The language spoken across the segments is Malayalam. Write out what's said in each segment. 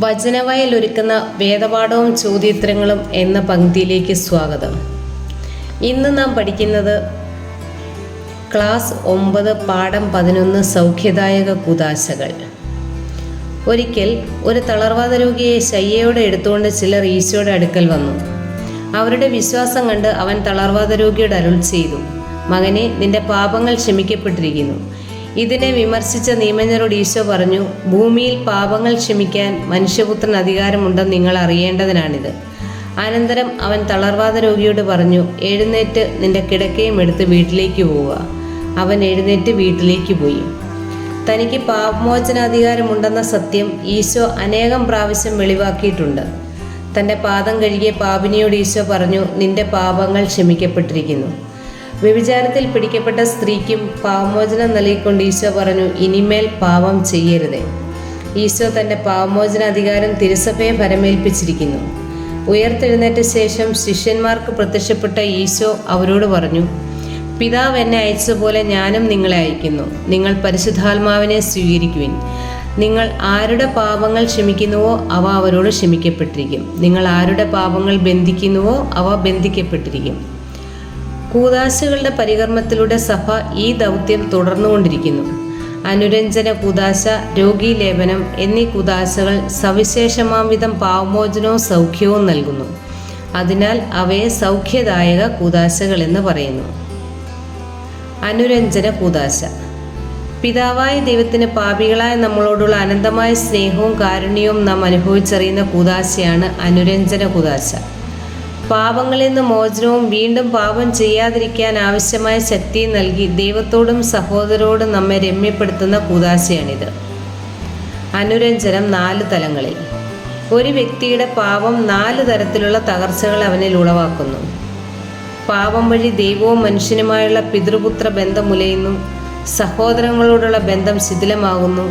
വചനവയൽ ഒരുക്കുന്ന വേദപാഠവും ചോദ്യോത്തരങ്ങളും എന്ന പങ്ക്തിയിലേക്ക് സ്വാഗതം. ഇന്ന് നാം പഠിക്കുന്നത് ക്ലാസ് ഒമ്പത് പാഠം പതിനൊന്ന് സൗഖ്യദായക കുതാശകൾ ഒരിക്കൽ ഒരു തളർവാദ രോഗിയെ ശയ്യയോടെ എടുത്തുകൊണ്ട് ചിലർ ഈശോയുടെ അടുക്കൽ വന്നു. അവരുടെ വിശ്വാസം കണ്ട് അവൻ തളർവാദ രോഗിയോട് അരുൾ ചെയ്തു. മകനെ നിന്റെ പാപങ്ങൾ ക്ഷമിക്കപ്പെട്ടിരിക്കുന്നു. ഇതിനെ വിമർശിച്ച നിയമജ്ഞരോട് ഈശോ പറഞ്ഞു ഭൂമിയിൽ പാപങ്ങൾ ക്ഷമിക്കാൻ മനുഷ്യപുത്രൻ അധികാരമുണ്ടെന്ന് നിങ്ങൾ അറിയേണ്ടതിനാണിത്. അനന്തരം അവൻ തളർവാദ രോഗിയോട് പറഞ്ഞു എഴുന്നേറ്റ് നിന്റെ കിടക്കയും എടുത്ത് വീട്ടിലേക്ക് പോവുക. അവൻ എഴുന്നേറ്റ് വീട്ടിലേക്ക് പോയി. തനിക്ക് പാപമോചനാധികാരമുണ്ടെന്ന സത്യം ഈശോ അനേകം പ്രാവശ്യം വെളിവാക്കിയിട്ടുണ്ട്. തന്റെ പാദം കഴുകിയ പാപിനിയോട് ഈശോ പറഞ്ഞു നിന്റെ പാപങ്ങൾ ക്ഷമിക്കപ്പെട്ടിരിക്കുന്നു. വ്യഭിചാരത്തിൽ പിടിക്കപ്പെട്ട സ്ത്രീക്കും പാപമോചനം നൽകിക്കൊണ്ട് ഈശോ പറഞ്ഞു ഇനിമേൽ പാപം ചെയ്യരുതേ. ഈശോ തന്റെ പാപമോചന അധികാരം തിരുസഭയെ പരമേൽപ്പിച്ചിരിക്കുന്നു. ഉയർത്തെഴുന്നേറ്റ ശേഷം ശിഷ്യന്മാർക്ക് പ്രത്യക്ഷപ്പെട്ട ഈശോ അവരോട് പറഞ്ഞു പിതാവ് എന്നെ അയച്ചതുപോലെ ഞാനും നിങ്ങളെ അയക്കുന്നു. നിങ്ങൾ പരിശുദ്ധാത്മാവിനെ സ്വീകരിക്കുവിൻ. നിങ്ങൾ ആരുടെ പാപങ്ങൾ ക്ഷമിക്കുന്നുവോ അവ അവരോട് ക്ഷമിക്കപ്പെട്ടിരിക്കും. നിങ്ങൾ ആരുടെ പാപങ്ങൾ ബന്ധിക്കുന്നുവോ അവ ബന്ധിക്കപ്പെട്ടിരിക്കും. കൂതാശകളുടെ പരികർമ്മത്തിലൂടെ സഭ ഈ ദൗത്യം തുടർന്നുകൊണ്ടിരിക്കുന്നു. അനുരഞ്ജന കുദാശ രോഗീലേപനം എന്നീ കുതാശകൾ സവിശേഷമാംവിധം പാവമോചനവും സൗഖ്യവും നൽകുന്നു. അതിനാൽ അവയെ സൗഖ്യദായക കൂതാശകൾ എന്ന് പറയുന്നു. അനുരഞ്ജന കൂതാശ. പിതാവായ ദൈവത്തിന് പാപികളായ നമ്മളോടുള്ള അനന്തമായ സ്നേഹവും കാരുണ്യവും നാം അനുഭവിച്ചറിയുന്ന കൂതാശയാണ് അനുരഞ്ജന കൂതാശ. പാപങ്ങളിൽ നിന്ന് മോചനവും വീണ്ടും പാപം ചെയ്യാതിരിക്കാൻ ആവശ്യമായ ശക്തി നൽകി ദൈവത്തോടും സഹോദരോടും നമ്മെ രമ്യപ്പെടുത്തുന്ന കൂതാശയാണിത്. അനുരഞ്ജനം നാല് തലങ്ങളിൽ. ഒരു വ്യക്തിയുടെ പാപം നാല് തരത്തിലുള്ള തകർച്ചകൾ അവനിൽ ഉളവാക്കുന്നു. പാപം വഴി ദൈവവും മനുഷ്യനുമായുള്ള പിതൃപുത്ര ബന്ധം മുലയുന്നു സഹോദരങ്ങളോടുള്ള ബന്ധം ശിഥിലമാകുന്നു.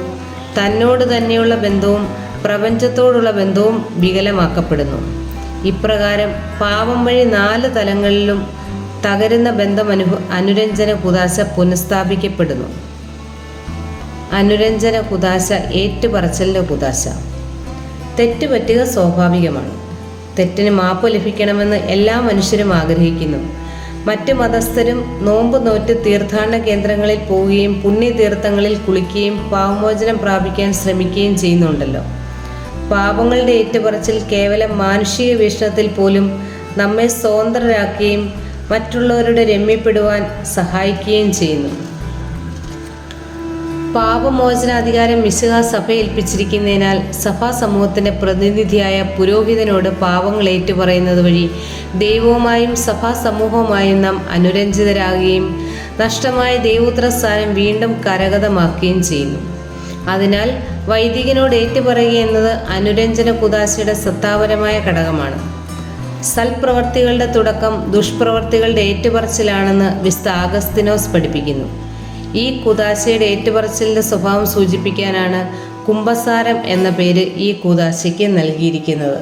തന്നോട് തന്നെയുള്ള ബന്ധവും പ്രപഞ്ചത്തോടുള്ള ബന്ധവും വികലമാക്കപ്പെടുന്നു. ഇപ്രകാരം പാപം വഴി നാല് തലങ്ങളിലും തകരുന്ന ബന്ധം അനുഭ അനുരഞ്ജന കുദാശ പുനഃസ്ഥാപിക്കപ്പെടുന്നു. അനുരഞ്ജന കുദാശ ഏറ്റുപറച്ചലിന്റെ കുദാശ. തെറ്റുപറ്റുക സ്വാഭാവികമാണ്. തെറ്റിന് മാപ്പ് ലഭിക്കണമെന്ന് എല്ലാ മനുഷ്യരും ആഗ്രഹിക്കുന്നു. മറ്റ് മതസ്ഥരും നോമ്പ് നോറ്റ് തീർത്ഥാടന കേന്ദ്രങ്ങളിൽ പോവുകയും പുണ്യതീർത്ഥങ്ങളിൽ കുളിക്കുകയും പാവമോചനം പ്രാപിക്കാൻ ശ്രമിക്കുകയും ചെയ്യുന്നുണ്ടല്ലോ. പാപങ്ങളുടെ ഏറ്റുപറച്ചിൽ കേവലം മാനുഷിക വീക്ഷണത്തിൽ പോലും നമ്മെ സ്വതന്ത്രരാക്കുകയും മറ്റുള്ളവരുടെ രമ്യപ്പെടുവാൻ സഹായിക്കുകയും ചെയ്യുന്നു. പാപമോചനാധികാരം മിശുക സഭ ഏൽപ്പിച്ചിരിക്കുന്നതിനാൽ സഭാ സമൂഹത്തിന്റെ പ്രതിനിധിയായ പുരോഹിതനോട് പാപങ്ങൾ ഏറ്റുപറയുന്നത് വഴി ദൈവവുമായും സഭാ സമൂഹവുമായും നാം അനുരഞ്ജിതരാകുകയും നഷ്ടമായ ദൈവോത്ര സ്ഥാനം വീണ്ടും കരഗതമാക്കുകയും ചെയ്യുന്നു. അതിനാൽ വൈദികനോട് ഏറ്റുപറയുക എന്നത് അനുരഞ്ജന കുദാശയുടെ സത്താപരമായ ഘടകമാണ്. സൽപ്രവർത്തികളുടെ തുടക്കം ദുഷ്പ്രവർത്തികളുടെ ഏറ്റുപറച്ചിലാണെന്ന് വിസ്ത ആഗസ്തിനോസ് പഠിപ്പിക്കുന്നു. ഈ കുദാശയുടെ ഏറ്റുപറച്ചിലിന്റെ സ്വഭാവം സൂചിപ്പിക്കാനാണ് കുംഭസാരം എന്ന പേര് ഈ കൂതാശയ്ക്ക് നൽകിയിരിക്കുന്നത്.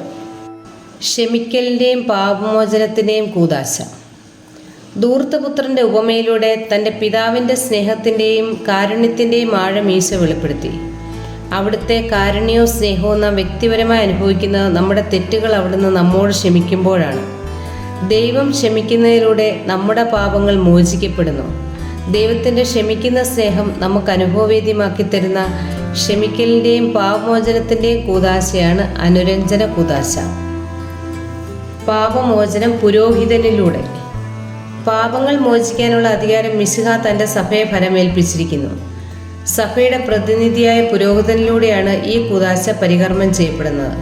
ക്ഷമിക്കലിന്റെയും പാപമോചനത്തിന്റെയും കൂതാശ. ദൂർത്തപുത്രന്റെ ഉപമയിലൂടെ തന്റെ പിതാവിന്റെ സ്നേഹത്തിന്റെയും കാരുണ്യത്തിന്റെയും ആഴം ഈശോ വെളിപ്പെടുത്തി. അവിടുത്തെ കാരുണ്യവും സ്നേഹവും നാം വ്യക്തിപരമായി അനുഭവിക്കുന്നത് നമ്മുടെ തെറ്റുകൾ അവിടുന്ന് നമ്മോട് ക്ഷമിക്കുമ്പോഴാണ്. ദൈവം ക്ഷമിക്കുന്നതിലൂടെ നമ്മുടെ പാപങ്ങൾ മോചിക്കപ്പെടുന്നു. ദൈവത്തിന്റെ ക്ഷമിക്കുന്ന സ്നേഹം നമുക്ക് അനുഭവവേദ്യമാക്കി തരുന്ന ക്ഷമിക്കലിന്റെയും പാപമോചനത്തിന്റെയും കൂതാശയാണ് അനുരഞ്ജന കൂതാശ. പാപമോചനം പുരോഹിതനിലൂടെ. പാപങ്ങൾ മോചിക്കാനുള്ള അധികാരം മിശിഹ തന്റെ സഭയെ ഫലമേൽപ്പിച്ചിരിക്കുന്നു. സഭയുടെ പ്രതിനിധിയായ പുരോഹിതനിലൂടെയാണ് ഈ കുദാശ പരികർമ്മം ചെയ്യപ്പെടുന്നത്.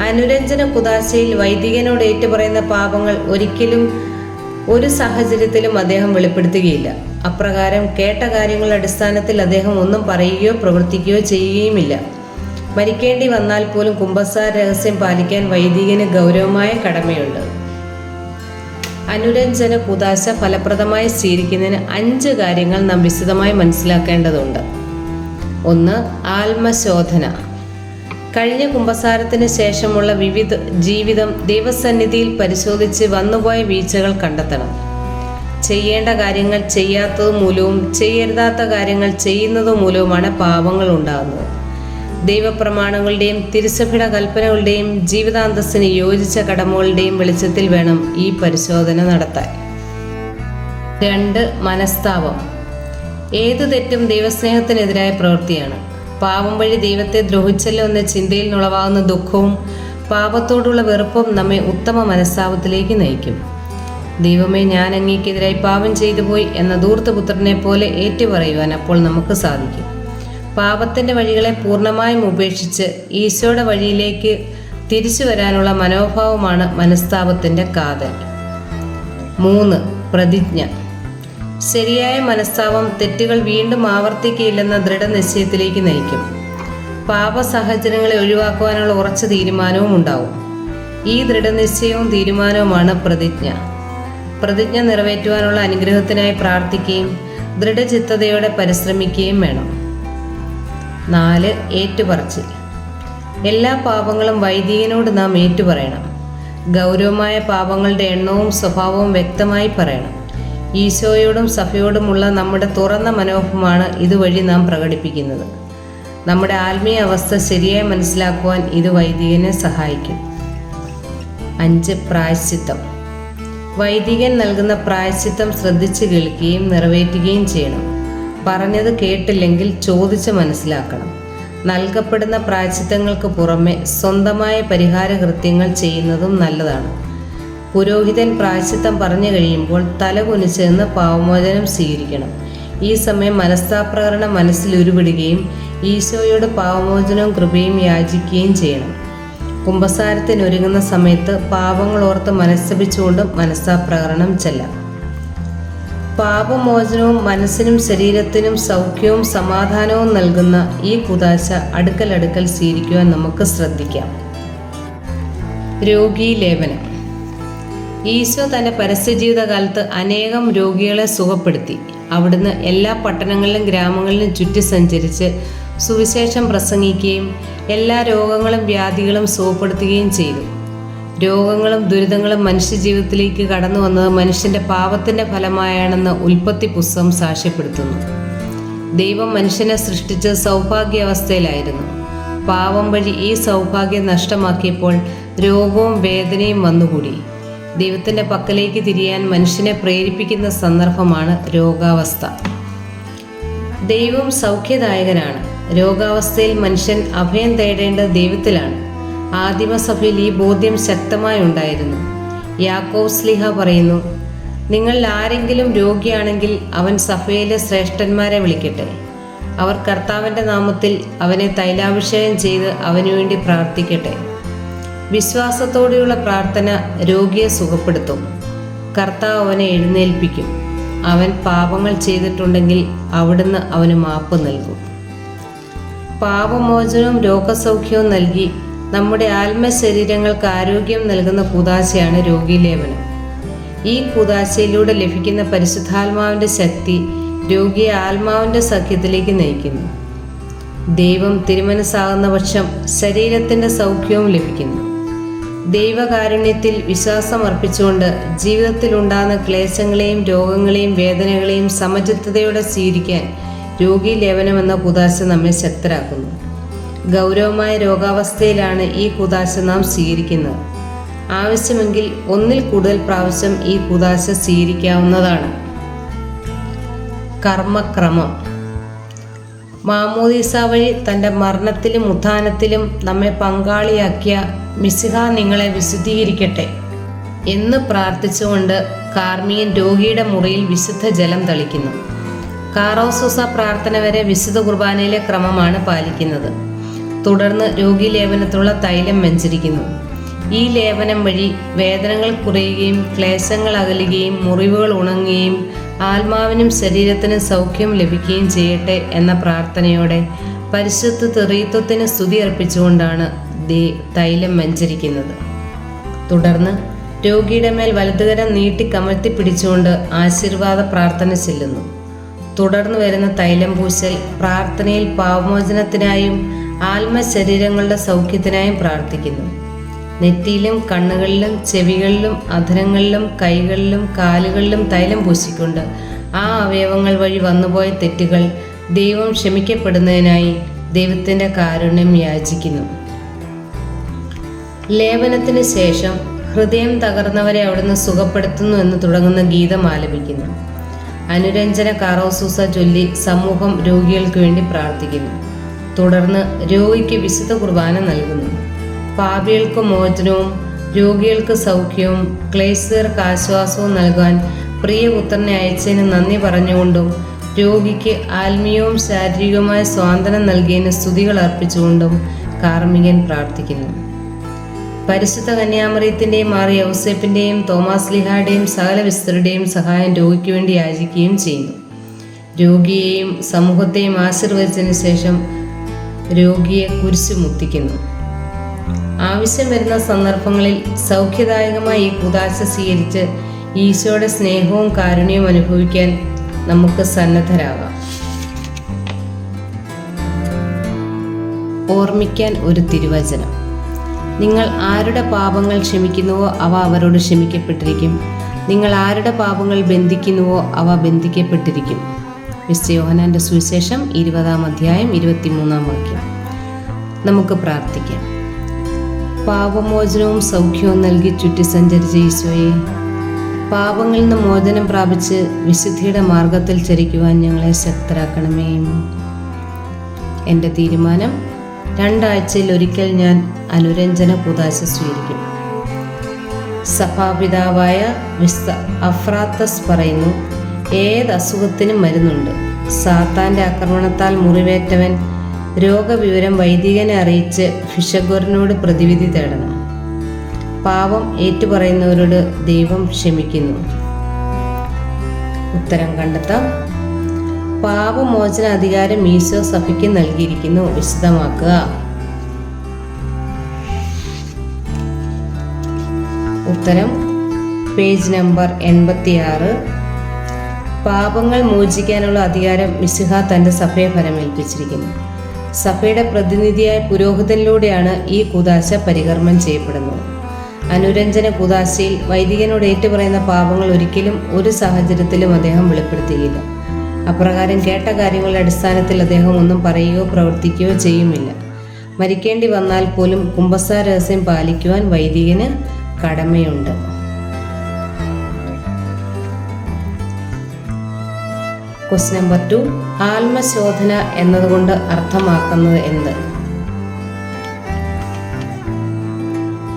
അനുരഞ്ജന കുദാശയിൽ വൈദികനോട് ഏറ്റുപറയുന്ന പാപങ്ങൾ ഒരിക്കലും ഒരു സാഹചര്യത്തിലും അദ്ദേഹം വെളിപ്പെടുത്തുകയില്ല. അപ്രകാരം കേട്ട കാര്യങ്ങളുടെ അടിസ്ഥാനത്തിൽ അദ്ദേഹം ഒന്നും പറയുകയോ പ്രവർത്തിക്കുകയോ ചെയ്യുകയുമില്ല. മരിക്കേണ്ടി വന്നാൽ പോലും കുംഭസാര രഹസ്യം പാലിക്കാൻ വൈദികന് ഗൗരവമായ കടമയുണ്ട്. അനുരഞ്ജന കുദാശ ഫലപ്രദമായി സ്വീകരിക്കുന്നതിന് അഞ്ച് കാര്യങ്ങൾ നാം വിശദമായി മനസ്സിലാക്കേണ്ടതുണ്ട്. ഒന്ന് ആത്മശോധന. കഴിഞ്ഞ കുംഭസാരത്തിന് ശേഷമുള്ള വിവിധ ജീവിതം ദൈവസന്നിധിയിൽ പരിശോധിച്ച് വന്നുപോയ വീഴ്ചകൾ കണ്ടെത്തണം. ചെയ്യേണ്ട കാര്യങ്ങൾ ചെയ്യാത്തത് മൂലവും ചെയ്യരുതാത്ത കാര്യങ്ങൾ ചെയ്യുന്നത് മൂലവുമാണ് പാപങ്ങൾ ഉണ്ടാകുന്നത്. ദൈവപ്രമാണങ്ങളുടെയും തിരുസഭയുടെ കൽപ്പനകളുടെയും ജീവിതാന്തസ്സിന് യോജിച്ച കടമകളുടെയും വെളിച്ചത്തിൽ വേണം ഈ പരിശോധന നടത്താൻ. രണ്ട് മനസ്താപം. ഏതു തെറ്റും ദൈവസ്നേഹത്തിനെതിരായ പ്രവൃത്തിയാണ്. പാപം വഴി ദൈവത്തെ ദ്രോഹിച്ചല്ലോ എന്ന ചിന്തയിൽ നിന്നുളവാകുന്ന ദുഃഖവും പാപത്തോടുള്ള വെറുപ്പും നമ്മെ ഉത്തമ മനസ്താപത്തിലേക്ക് നയിക്കും. ദൈവമേ ഞാൻ അങ്ങേക്കെതിരായി പാപം ചെയ്തു പോയി എന്ന ദൂർത്തപുത്രനെ പോലെ ഏറ്റുപറയുവാൻ അപ്പോൾ നമുക്ക് സാധിക്കും. പാപത്തിന്റെ വഴികളെ പൂർണമായും ഉപേക്ഷിച്ച് ഈശോയുടെ വഴിയിലേക്ക് തിരിച്ചു വരാനുള്ള മനോഭാവമാണ് മനസ്താപത്തിന്റെ കാതൽ. മൂന്ന് പ്രതിജ്ഞ. ശരിയായ മനസ്താവം തെറ്റുകൾ വീണ്ടും ആവർത്തിക്കില്ലെന്ന ദൃഢനിശ്ചയത്തിലേക്ക് നയിക്കും. പാപ സാഹചര്യങ്ങളെ ഒഴിവാക്കുവാനുള്ള ഉറച്ച തീരുമാനവും ഉണ്ടാവും. ഈ ദൃഢനിശ്ചയവും തീരുമാനവുമാണ് പ്രതിജ്ഞ. പ്രതിജ്ഞ നിറവേറ്റുവാനുള്ള അനുഗ്രഹത്തിനായി പ്രാർത്ഥിക്കുകയും ദൃഢചിത്തതയോടെ പരിശ്രമിക്കുകയും വേണം. നാല് ഏറ്റുപറച്ചിൽ. എല്ലാ പാപങ്ങളും വൈദികനോട് നാം ഏറ്റുപറയണം. ഗൗരവമായ പാപങ്ങളുടെ എണ്ണവും സ്വഭാവവും വ്യക്തമായി പറയണം. ഈശോയോടും സഭയോടുമുള്ള നമ്മുടെ തുറന്ന മനോഭമാണ് ഇതുവഴി നാം പ്രകടിപ്പിക്കുന്നത്. നമ്മുടെ ആത്മീയ അവസ്ഥ ശരിയായി മനസ്സിലാക്കുവാൻ ഇത് വൈദികനെ സഹായിക്കും. അഞ്ച് പ്രായശ്ചിത്തം. വൈദികൻ നൽകുന്ന പ്രായശ്ചിത്തം ശ്രദ്ധിച്ച് കേൾക്കുകയും നിറവേറ്റുകയും ചെയ്യണം. പറഞ്ഞത് കേട്ടില്ലെങ്കിൽ ചോദിച്ച് മനസ്സിലാക്കണം. നൽകപ്പെടുന്ന പ്രായശ്ചിത്തങ്ങൾക്ക് പുറമെ സ്വന്തമായ പരിഹാര കൃത്യങ്ങൾ ചെയ്യുന്നതും നല്ലതാണ്. പുരോഹിതൻ പ്രായശ്ചിത്തം പറഞ്ഞു കഴിയുമ്പോൾ തല കുനിച്ച് നിന്ന് പാവമോചനം സ്വീകരിക്കണം. ഈ സമയം മനസ്താപ്രകരണം മനസ്സിൽ ഉരുവിടുകയും ഈശോയോട് പാവമോചനവും കൃപയും യാചിക്കുകയും ചെയ്യണം. കുംഭസാരത്തിനൊരുങ്ങുന്ന സമയത്ത് പാപങ്ങൾ ഓർത്ത് മനസ്സപിച്ചുകൊണ്ട് മനസ്താപ്രകരണം ചെല്ലാം. പാപമോചനവും മനസ്സിനും ശരീരത്തിനും സൗഖ്യവും സമാധാനവും നൽകുന്ന ഈ കുതാശ അടുക്കലടുക്കൽ സ്വീകരിക്കുവാൻ നമുക്ക് ശ്രദ്ധിക്കാം. രോഗീ ലേപനം ഈശോ തന്റെ പരസ്യജീവിതകാലത്ത് അനേകം രോഗികളെ സുഖപ്പെടുത്തി. അവിടുന്ന് എല്ലാ പട്ടണങ്ങളിലും ഗ്രാമങ്ങളിലും ചുറ്റി സഞ്ചരിച്ച് സുവിശേഷം പ്രസംഗിക്കുകയും എല്ലാ രോഗങ്ങളും വ്യാധികളും സുഖപ്പെടുത്തുകയും ചെയ്തു. രോഗങ്ങളും ദുരിതങ്ങളും മനുഷ്യജീവിതത്തിലേക്ക് കടന്നു വന്നത് മനുഷ്യന്റെ പാപത്തിന്റെ ഫലമായാണെന്ന് ഉൽപ്പത്തി പുസ്തകം സാക്ഷ്യപ്പെടുത്തുന്നു. ദൈവം മനുഷ്യനെ സൃഷ്ടിച്ച് സൗഭാഗ്യാവസ്ഥയിലായിരുന്നു. പാവം വഴി ഈ സൗഭാഗ്യം നഷ്ടമാക്കിയപ്പോൾ രോഗവും വേദനയും വന്നുകൂടി. ദൈവത്തിന്റെ പക്കലേക്ക് തിരിയാൻ മനുഷ്യനെ പ്രേരിപ്പിക്കുന്ന സന്ദർഭമാണ് രോഗാവസ്ഥ. ദൈവം സൗഖ്യദായകനാണ്. രോഗാവസ്ഥയിൽ മനുഷ്യൻ അഭയം തേടേണ്ടത് ദൈവത്തിലാണ്. ആദിമസഭയിൽ ഈ ബോധ്യം ശക്തമായി ഉണ്ടായിരുന്നു. യാക്കോവ് സ്ലിഹ പറയുന്നു നിങ്ങൾ ആരെങ്കിലും രോഗിയാണെങ്കിൽ അവൻ സഭയിലെ ശ്രേഷ്ഠന്മാരെ വിളിക്കട്ടെ. അവർ കർത്താവിന്റെ നാമത്തിൽ അവനെ തൈലാഭിഷേകം ചെയ്ത് അവനുവേണ്ടി പ്രാർത്ഥിക്കട്ടെ. വിശ്വാസത്തോടെയുള്ള പ്രാർത്ഥന രോഗിയെ സുഖപ്പെടുത്തും. കർത്താവ് അവനെ എഴുന്നേൽപ്പിക്കും. അവൻ പാപങ്ങൾ ചെയ്തിട്ടുണ്ടെങ്കിൽ അവിടുന്ന് അവന് മാപ്പ് നൽകും. പാപമോചനവും രോഗസൗഖ്യവും നൽകി നമ്മുടെ ആത്മശരീരങ്ങൾക്ക് ആരോഗ്യം നൽകുന്ന കൂതാശയാണ് രോഗീലേപനം ഈ കൂതാശയിലൂടെ ലഭിക്കുന്ന പരിശുദ്ധാത്മാവിന്റെ ശക്തി രോഗിയെ ആത്മാവിന്റെ സഖ്യത്തിലേക്ക് നയിക്കുന്നു. ദൈവം തിരുമനസ്സാകുന്ന പക്ഷം ശരീരത്തിന്റെ സൗഖ്യവും ലഭിക്കുന്നു. ദൈവകാരുണ്യത്തിൽ വിശ്വാസമർപ്പിച്ചുകൊണ്ട് ജീവിതത്തിൽ ഉണ്ടാകുന്ന ക്ലേശങ്ങളെയും രോഗങ്ങളെയും വേദനകളെയും സമചിത്തതയോടെ സ്വീകരിക്കാൻ രോഗി ലേവനം എന്ന കുതാശ നമ്മെ ശക്തരാക്കുന്നു. ഗൗരവമായ രോഗാവസ്ഥയിലാണ് ഈ കുതാശ നാം സ്വീകരിക്കുന്നത്. ആവശ്യമെങ്കിൽ ഒന്നിൽ കൂടുതൽ പ്രാവശ്യം ഈ കുതാശ സ്വീകരിക്കാവുന്നതാണ്. കർമ്മക്രമം. മാമോദീസ വഴി തന്റെ മരണത്തിലും ഉത്ഥാനത്തിലും നമ്മെ പങ്കാളിയാക്കിയ മിസിഹ നിങ്ങളെ വിശുദ്ധീകരിക്കട്ടെ എന്ന് പ്രാർത്ഥിച്ചുകൊണ്ട് കാർമിയൻ രോഗിയുടെ മുറിയിൽ വിശുദ്ധ ജലം തളിക്കുന്നു. കാറോസൂസ പ്രാർത്ഥന വരെ വിശുദ്ധ കുർബാനയിലെ ക്രമമാണ് പാലിക്കുന്നത്. തുടർന്ന് രോഗി ലേപനത്തിലുള്ള തൈലം വെഞ്ചരിക്കുന്നു. ഈ ലേപനം വഴി വേദനകൾ കുറയുകയും ക്ലേശങ്ങൾ അകലുകയും മുറിവുകൾ ഉണങ്ങുകയും ആത്മാവിനും ശരീരത്തിനും സൗഖ്യം ലഭിക്കുകയും ചെയ്യട്ടെ എന്ന പ്രാർത്ഥനയോടെ പരിശുദ്ധ തെറീത്വത്തിന് സ്തുതി അർപ്പിച്ചുകൊണ്ടാണ് ദേ തൈലം വഞ്ചരിക്കുന്നത്. തുടർന്ന് രോഗിയുടെ മേൽ വലതുകരം നീട്ടി കമഴ്ത്തി പിടിച്ചുകൊണ്ട് ആശീർവാദ പ്രാർത്ഥന ചെല്ലുന്നു. തുടർന്ന് വരുന്ന തൈലം പൂശൽ പ്രാർത്ഥനയിൽ പാവമോചനത്തിനായും ആത്മശരീരങ്ങളുടെ സൗഖ്യത്തിനായും പ്രാർത്ഥിക്കുന്നു. നെറ്റിയിലും കണ്ണുകളിലും ചെവികളിലും അധരങ്ങളിലും കൈകളിലും കാലുകളിലും തൈലം പൂശിക്കൊണ്ട് ആ അവയവങ്ങൾ വഴി വന്നുപോയ തെറ്റുകൾ ദൈവം ക്ഷമിക്കപ്പെടുന്നതിനായി ദൈവത്തിന്റെ കാരുണ്യം യാചിക്കുന്നു. ലേപനത്തിന് ശേഷം ഹൃദയം തകർന്നവരെ അവിടുന്ന് സുഖപ്പെടുത്തുന്നു എന്ന് തുടങ്ങുന്ന ഗീതം ആലപിക്കുന്നു. അനുരഞ്ജന കാറോസൂസ ചൊല്ലി സമൂഹം രോഗികൾക്ക് വേണ്ടി പ്രാർത്ഥിക്കുന്നു. തുടർന്ന് രോഗിക്ക് വിശുദ്ധ കുർബാന നൽകുന്നു. പാപികൾക്ക് മോചനവും രോഗികൾക്ക് സൗഖ്യവും ക്ലേശർക്ക് ആശ്വാസവും നൽകാൻ പ്രിയപുത്രനെ അയച്ചതിന് നന്ദി പറഞ്ഞുകൊണ്ടും രോഗിക്ക് ആത്മീയവും ശാരീരികവുമായ സ്വാതന്ത്ര്യം നൽകിയതിന് സ്തുതികൾ അർപ്പിച്ചുകൊണ്ടും കാർമികൻ പ്രാർത്ഥിക്കുന്നു. പരിശുദ്ധ കന്യാമറിയത്തിന്റെയും മാറി ഔസേപ്പിന്റെയും തോമസ് ലിഹായുടെയും സകല വിസ്തരുടെയും സഹായം രോഗിക്ക് വേണ്ടി യാചിക്കുകയും ചെയ്യുന്നു. രോഗിയെയും സമൂഹത്തെയും ആശീർവദിച്ചതിന് ശേഷം രോഗിയെ കുരിശ് മുത്തിക്കുന്നു ആവശ്യം വരുന്ന സന്ദർഭങ്ങളിൽ സൗഖ്യദായകമായി ഈ കൂതാശ സ്വീകരിച്ച് ഈശോയുടെ സ്നേഹവും കാരുണ്യവും അനുഭവിക്കാൻ നമുക്ക് സന്നദ്ധരാകാം ഓർമ്മിക്കാൻ ഒരു തിരുവചനം. നിങ്ങൾ ആരുടെ പാപങ്ങൾ ക്ഷമിക്കുന്നുവോ അവ അവരോട് ക്ഷമിക്കപ്പെട്ടിരിക്കും. നിങ്ങൾ ആരുടെ പാപങ്ങൾ ബന്ധിക്കുന്നുവോ അവ ബന്ധിക്കപ്പെട്ടിരിക്കും. വിശ്വയോഹനാന്റെ സുവിശേഷം ഇരുപതാം അധ്യായം ഇരുപത്തിമൂന്നാം വാക്യം. നമുക്ക് പ്രാർത്ഥിക്കാം. പാപമോചനവും സൗഖ്യവും നൽകി ചുറ്റി സഞ്ചരിച്ച ഈശോയെ. പാപങ്ങളിൽ നിന്ന് മോചനം പ്രാപിച്ച് വിശുദ്ധിയുടെ മാർഗത്തിൽ ചരിക്കുവാൻ ഞങ്ങളെ ശക്തരാക്കണമേ. എന്റെ തീരുമാനം രണ്ടാഴ്ചയിൽ ഒരിക്കൽ ഞാൻ അനുരഞ്ജന കുതാശ സ്വീകരിക്കും. സഭാപിതാവായ വിസ്ത അഫ്രാത്തസ് പറയുന്നു ഏത് അസുഖത്തിനും മരുന്നുണ്ട്. സാത്താന്റെ ആക്രമണത്താൽ മുറിവേറ്റവൻ രോഗവിവരം വൈദികനെ അറിയിച്ച് ഫിഷഗോറിനോട് പ്രതിവിധി തേടണം. പാപം ഏറ്റുപറയുന്നവരോട് ദൈവം ക്ഷമിക്കുന്നു. ഉത്തരം കണ്ടെത്താം. പാപമോചന അധികാരം ഈശോ സഭയ്ക്ക് നൽകിയിരിക്കുന്നു വിശദമാക്കുക. ഉത്തരം പേജ് നമ്പർ എൺപത്തിയാറ്. പാപങ്ങൾ മോചിക്കാനുള്ള അധികാരം മിശിഹ തന്റെ സഭയെ ഫലമേൽപ്പിച്ചിരിക്കുന്നു. സഭയുടെ പ്രതിനിധിയായ പുരോഹിതനിലൂടെയാണ് ഈ കുദാശ പരികർമ്മം ചെയ്യപ്പെടുന്നത്. അനുരഞ്ജന കുദാശയിൽ വൈദികനോട് ഏറ്റുപറയുന്ന പാപങ്ങൾ ഒരിക്കലും ഒരു സാഹചര്യത്തിലും അദ്ദേഹം വെളിപ്പെടുത്തിയില്ല. അപ്രകാരം കേട്ട കാര്യങ്ങളുടെ അടിസ്ഥാനത്തിൽ അദ്ദേഹം ഒന്നും പറയുകയോ പ്രവർത്തിക്കുകയോ ചെയ്യുമില്ല. മരിക്കേണ്ടി വന്നാൽ പോലും കുംഭസാരഹസ്യം പാലിക്കുവാൻ വൈദികന് കടമയുണ്ട്. ക്വസ്റ്റ്യൻ നമ്പർ ടു ആത്മശോധന എന്നതുകൊണ്ട് അർത്ഥമാക്കുന്നത് എന്ത്?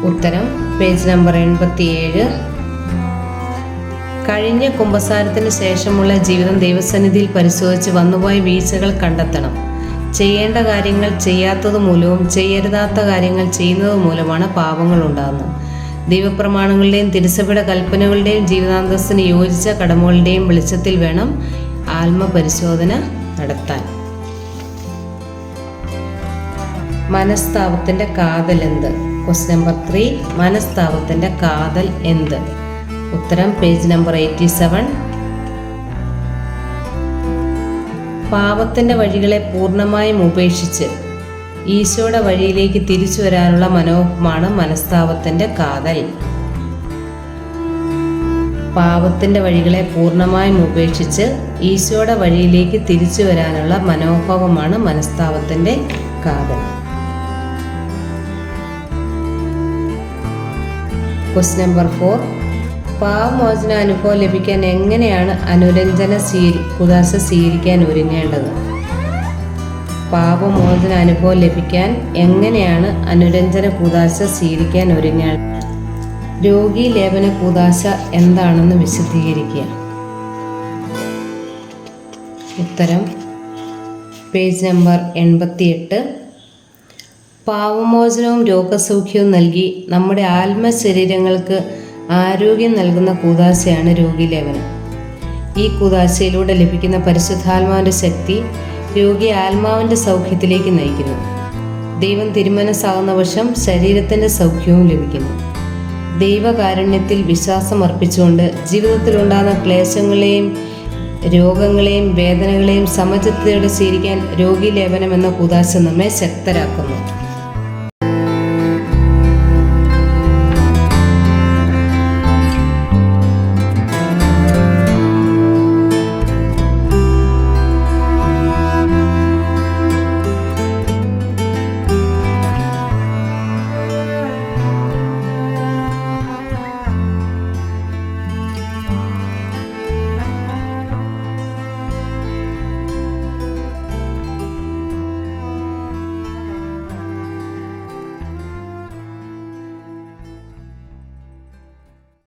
ഉത്തരം പേജ് നമ്പർ എൺപത്തിയേഴ്. കഴിഞ്ഞ കുംഭസാരത്തിന് ശേഷമുള്ള ജീവിതം ദൈവസന്നിധിയിൽ പരിശോധിച്ച് വന്നുപോയ വീഴ്ചകൾ കണ്ടെത്തണം. ചെയ്യേണ്ട കാര്യങ്ങൾ ചെയ്യാത്തത് മൂലവും ചെയ്യരുതാത്ത കാര്യങ്ങൾ ചെയ്യുന്നത് മൂലമാണ് പാപങ്ങൾ ഉണ്ടാകുന്നത്. ദൈവപ്രമാണങ്ങളുടെയും തിരുസഭയുടെ കൽപ്പനകളുടെയും ജീവിതാന്തസ്സിന് യോജിച്ച കടമകളുടെയും വെളിച്ചത്തിൽ വേണം ആത്മപരിശോധന നടത്താൻ. മനസ്താപത്തിന്റെ കാതൽ എന്ത്? ക്വസ്റ്റ്യൻ നമ്പർ ത്രീ മനസ്താപത്തിന്റെ കാതൽ എന്ത്? ഉത്തരം പേജ് നമ്പർ എയ്റ്റി സെവൻ പാപത്തിന്റെ വഴികളെ പൂർണമായും ഉപേക്ഷിച്ച് ഈശോയുടെ വഴിയിലേക്ക് തിരിച്ചു വരാനുള്ള മനോഹമാണ് മനസ്താപത്തിന്റെ കാതൽ. പാപത്തിന്റെ വഴികളെ പൂർണമായും ഉപേക്ഷിച്ച് ഈശോയുടെ വഴിയിലേക്ക് തിരിച്ചു വരാനുള്ള മനോഭാവമാണ് മനസ്താവത്തിന്റെ കാതൽ. ക്വസ്റ്റ് നമ്പർ ഫോർ പാവമോചന അനുഭവം ലഭിക്കാൻ എങ്ങനെയാണ് അനുരഞ്ജന സ്വീകരി കുദാശ സ്വീകരിക്കാൻ ഒരുങ്ങേണ്ടത്? പാപമോചന അനുഭവം ലഭിക്കാൻ എങ്ങനെയാണ് അനുരഞ്ജന കൂതാശ സ്വീകരിക്കാൻ ഒരുങ്ങേണ്ടത്? രോഗി ലേപന കൂതാശ എന്താണെന്ന് വിശദീകരിക്കുക. ഉത്തരം. പേജ് നമ്പർ എൺപത്തിയെട്ട്. പാവമോചനവും രോഗസൗഖ്യവും നൽകി നമ്മുടെ ആത്മശരീരങ്ങൾക്ക് ആരോഗ്യം നൽകുന്ന കൂതാശയാണ് രോഗിലേപനം ഈ കൂതാശയിലൂടെ ലഭിക്കുന്ന പരിശുദ്ധാത്മാവിന്റെ ശക്തി രോഗി ആത്മാവിന്റെ സൗഖ്യത്തിലേക്ക് നയിക്കുന്നു. ദൈവം തിരുമനസ്സാകുന്ന വശം ശരീരത്തിന്റെ സൗഖ്യവും ലഭിക്കുന്നു. ദൈവകാരുണ്യത്തിൽ വിശ്വാസം അർപ്പിച്ചുകൊണ്ട് ജീവിതത്തിലുണ്ടാകുന്ന ക്ലേശങ്ങളെയും രോഗങ്ങളെയും വേദനകളെയും സമചിത്തയോടെ സ്വീകരിക്കാൻ രോഗീലേപനം എന്ന കൂതാശ നമ്മെ ശക്തരാക്കുന്നു.